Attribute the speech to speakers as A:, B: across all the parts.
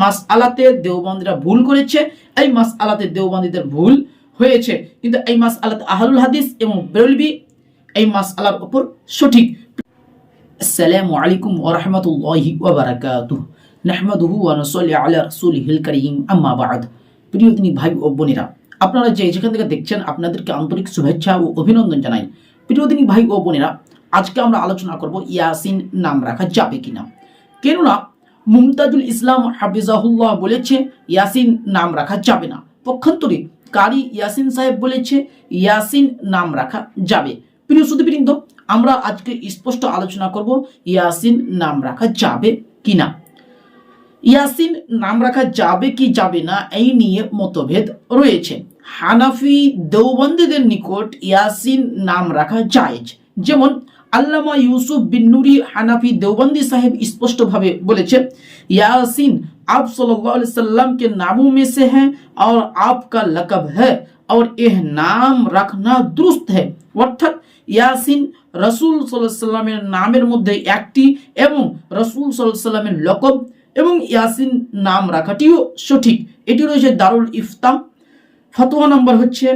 A: মাস আলাতে দেওবন্দিরা ভুল করেছে, এই মাস আলাতে দেওবন্দিদের ভুল হয়েছে। কিন্তু এই মাস আলাতে আহলুল হাদিস এবং বেরলবি এই মাস আলার উপর সঠিক। আসসালামু আলাইকুম ওয়া রাহমাতুল্লাহি ওয়া বারাকাতুহু। নাহমাদুহু ওয়া নুসাল্লি আলা রাসূলিহিল কারীম, আম্মা বা'দ। প্রিয় দিনী ভাই ও বোনেরা, আপনারা যে যেখান থেকে দেখছেন, আপনাদেরকে আন্তরিক শুভেচ্ছা ও অভিনন্দন জানাই। প্রিয় দিনী ভাই ও বোনেরা, আজকে আমরা আলোচনা করব ইয়াসিন নাম রাখা যাবে কিনা। কেননা মুমতাজুল ইসলাম হাফিজাহুল্লাহ বলেছে, ইয়াসিন নাম রাখা যাবে না। পক্ষান্তরে কারি ইয়াসিন সাহেব বলেছে, ইয়াসিন নাম রাখা যাবে। প্রিয় সুদীবৃন্দ আমরা আজকে স্পষ্ট আলোচনা করব ইয়াসিন নাম রাখা যাবে কিনা। ইয়াসিন নাম রাখা যাবে কি যাবে না, এই নিয়ে মতভেদ রয়েছে। হানাফি দেওবন্দীদের নিকট ইয়াসিন নাম রাখা জায়েজ। যেমন আল্লামা ইউসুফ বিন নুরি হানাফি দেওবন্দি সাহেব স্পষ্টভাবে বলেছে यासीन आप सल्लल्लाहु अलैहि वसल्लम के नामों में से है और आपका लकब है और यह नाम रखना दुरुस्त है অর্থাৎ ইয়াসিন রসুল সাল্লামের নামের মধ্যে একটি এবং রসুল সাল্লামের লকব এবং ইয়াসিন নাম রাখাটিও সঠিক এটি রয়েছে দারুল ইফতা ফতোয়া নম্বর হচ্ছে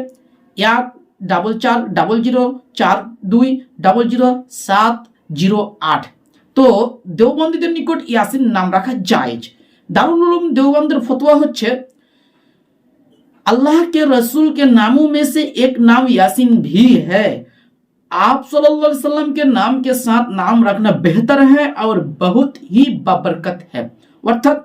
A: এক ডাবল চার ডাবল জিরো চার দুই ডাবল জিরো সাত জিরো আট তো দেওবন্দীদের নিকট ইয়াসিন নাম রাখা জায়েজ দারুল উলুম দেওবন্দের ফতোয়া হচ্ছে अल्लाह के रसूल के नामों में से एक नाम यासीन भी है आप सल्लल्लाहु अलैहि वसल्लम के नाम के साथ नाम रखना बेहतर है और बहुत ही बबरकत है অর্থাৎ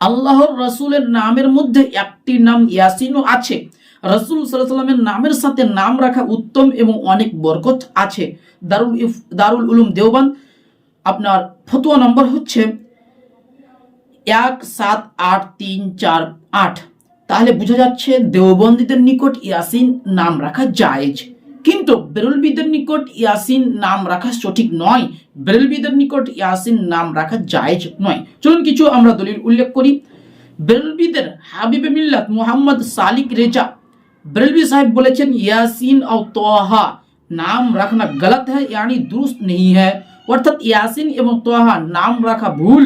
A: আল্লাহর রসুলের নামের মধ্যে একটি নাম ইয়াসিনও আছে রসুল সাল্লামের নামের সাথে নাম রাখা উত্তম এবং অনেক বরকত আছে। দারুল দারুল উলুম দেওবান আপনার ফতুয়া নম্বর হচ্ছে এক সাত আট তিন চার আট। তাহলে বোঝা যাচ্ছে দেওবন্দীদের নিকট ইয়াসিন নাম রাখা জায়েজ। কিন্তু বেরুলবিদের নিকট ইয়াসিন নাম রাখা সঠিক নয়। বেরুলবিদের নিকট ইয়াসিন নাম রাখা জায়েজ নয়। চলুন কিছু আমরা দলিল উল্লেখ করি। বেরলবিদের হাবিবে মিল্লাত মোহাম্মদ সালিক রেজা बेरलवी साहब বলেছেন ইয়াসিন ও তোহা নাম রাখনা গলত है यानी दुरुस्त नहीं है অর্থাৎ ইয়াসিন এবং তোহা নাম রাখা ভুল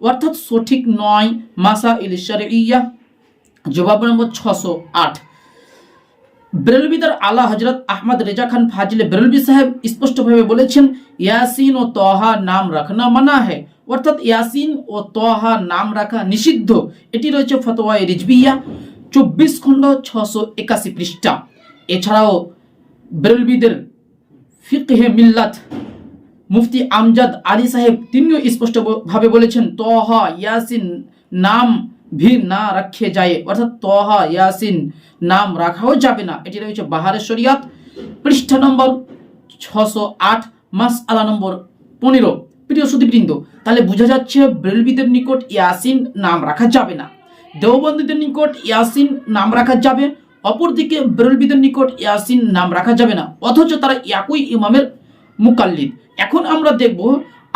A: অর্থাৎ সঠিক নয় মাসা ইল শরইয়া জবাব নম্বর ছশো আট বেরলবিদার আলা হজরত আহমদ রেজা খান ফাজিলে বেরলবি সাহেব স্পষ্টভাবে বলেছেন ইয়াসিন ও তোহা নাম রাখনা মানা है অর্থাৎ ইয়াসিন ও তোহা নাম রাখা নিষিদ্ধ এটি রয়েছে ফতোয়া রিজবিয়া চব্বিশ খণ্ড ছশো একাশি পৃষ্ঠা। এছাড়াও বেরলবিদের ফিকহে মিল্লাত মুফতি আমজাদ আলী সাহেব, তিনিও স্পষ্টভাবে বলেছেন তহা ইয়াসিন, নাম ভি না রাখে যায়। অর্থাৎ তহা ইয়াসিন, নাম রাখাও যাবে না। এটি রয়েছে বাহারের শরিয়াত। পৃষ্ঠা নম্বর ছশো আট মাস আলা নম্বর পনেরো। প্রিয় সুদীবৃন্দ তাহলে বোঝা যাচ্ছে বেলবিদের নিকট ইয়াসিন নাম রাখা যাবে না। দেওবন্দীদের নিকট ইয়াসিন নাম রাখা যাবে, অপরদিকে বেরলবিদের নিকট ইয়াসিন নাম রাখা যাবে না। অথচ তারা একই ইমামের মুকাল্লিদ। এখন আমরা দেখব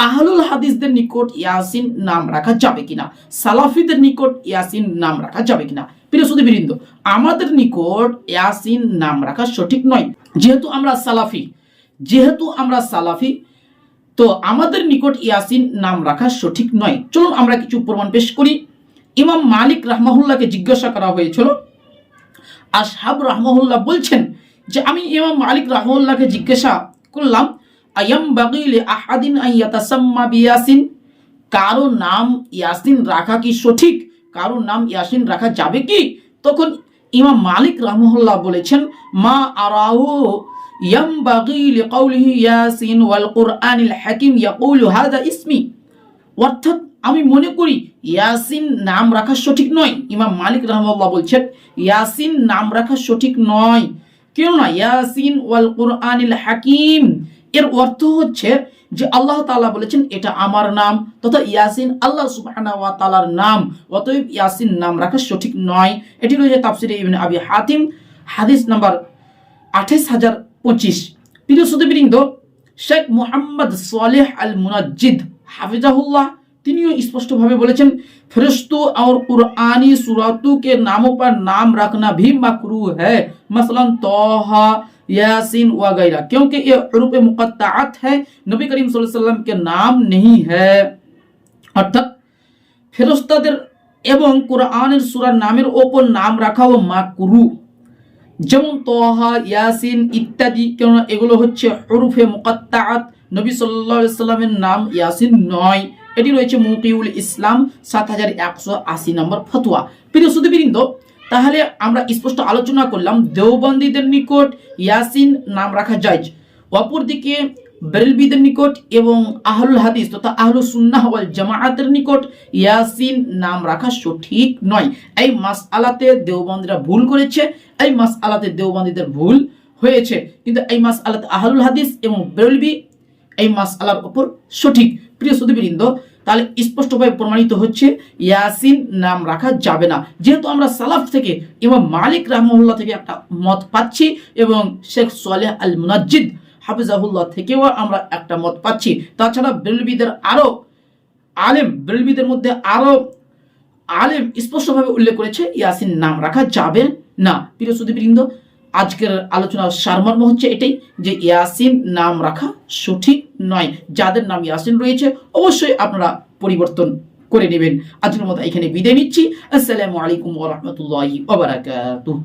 A: আহলুল হাদিসদের নিকট ইয়াসিন নাম রাখা যাবে কিনা, সালাফিদের নিকট ইয়াসিন নাম রাখা যাবে কিনা। প্রিয় সুদীবৃন্দ আমাদের নিকট ইয়াসিন নাম রাখা সঠিক নয়। যেহেতু আমরা সালাফি, যেহেতু আমরা সালাফি, তো আমাদের নিকট ইয়াসিন নাম রাখা সঠিক নয়। চলুন আমরা কিছু প্রমাণ পেশ করি। ইমাম মালিক রাহমাহুল্লাহকে জিজ্ঞাসা করা হয়েছিল। আসহাব রাহমাহুল্লাহ বলছেন যে, আমি ইমাম মালিক রাহমাহুল্লাহকে জিজ্ঞাসা করলাম, আয়াম বাগিলে আহাদিন আইয়াতাসাম্মা বিয়াসিন? কারও নাম ইয়াসিন রাখা কি সঠিক? কারও নাম ইয়াসিন রাখা যাবে কি? তখন ইমাম মালিক রাহমাহুল্লাহ বলেছেন, মা ইয়ামবাগি লিকাউলিহি ইয়াসিন ওয়াল কুরআনিল হাকিম ইয়াকুলু হাযা ইসমি। অর্থাৎ আমি মনে করি ইয়াসিন নাম রাখা সঠিক নয়। ইমাম মালিক রহমাল্লাহ বলছেন, ইয়াসিন নাম রাখা সঠিক নয়। কেননা ইয়াসিন ওয়াল কোরআনিল হাকিম। এর অর্থ হচ্ছে যে আল্লাহ তালা বলেছেন, এটা আমার নাম, তথা ইয়াসিন আল্লাহ সুবহানাহু ওয়া তাআলার নাম। অতএব ইয়াসিন নাম রাখা সঠিক নয়। এটি রয়েছে তাফসিরে ইবনে আবি হাতিম, হাদিস নাম্বার আঠাইশ হাজার পঁচিশ। প্রিয় সুদীবৃন্দ শেখ মোহাম্মদ সোয়ালেহ আল মুনাজ্জিদ হাফিজাহুল্লাহ তিনিও স্পষ্টভাবে বলেছেন फरिश्तों और कुरानी सूरतों के नामों पर नाम रखना भी मकरू है मसलन तोहा यासीन वगैरह क्योंकि ये हरूफ मुकत्तात है नबी करीम सल्लल्लाहु अलैहि वसल्लम के नाम नहीं है अर्थात ফেরস্তাদের এবং কোরআনের সুরার নামের ওপর নাম রাখাও মাকরু যেমন তহা ইয়াসিন ইত্যাদি কেননা এগুলো হচ্ছে হরুফে মুকাত্তাআত নবী সাল্লাল্লাহু আলাইহি সাল্লামের নাম ইয়াসিন নয় এটি রয়েছে মুকিউল ইসলাম, সাত হাজার একশো আশি নম্বর ফতোয়া। প্রিয় সুদীবৃন্দ তাহলে আমরা স্পষ্ট আলোচনা করলাম দেওবন্দীদের নিকট ইয়াসিন নাম রাখা যায় অপরদিকে বেরেলবিদের নিকট এবং আহলুল হাদিস তথা আহলু সুন্নাহ ওয়াল জামাআতের নিকট ইয়াসিন নাম রাখা সঠিক নয়। এই মাস আলাতে দেওবন্দীরা ভুল করেছে, এই মাস আলাতে দেওবন্দীদের ভুল হয়েছে। কিন্তু এই মাস আলাতে আহলুল হাদিস এবং বেরেলবি এই মাস আলার উপর সঠিক। প্রিয় সুদীবৃন্দ তাহলে স্পষ্টভাবে প্রমাণিত হচ্ছে, ইয়াসিন নাম রাখা যাবে না। যেহেতু আমরা সালাফ থেকে, ইমাম মালিক রাহমুল্লাহ থেকে একটা মত পাচ্ছি এবং শেখ সোয়ালেহ আল মুনাজ্জিদ হাফিজাহুল্লাহ থেকেও আমরা একটা মত পাচ্ছি। তাছাড়া বেলবিদের আরও আলেম, বেলবিদের মধ্যে আরও আলেম স্পষ্টভাবে উল্লেখ করেছে, ইয়াসিন নাম রাখা যাবে না। প্রিয় সুদীবৃন্দ আজকের আলোচনার সারমর্ম হচ্ছে এটাই যে ইয়াসিন নাম রাখা সঠিক নয়। যাদের নাম ইয়াসিন রয়েছে, অবশ্যই আপনারা পরিবর্তন করে নেবেন। আজকের মতো এখানে বিদায় নিচ্ছি। আসসালামু আলাইকুম ওয়া রাহমাতুল্লাহি ওয়া বারাকাতুহু।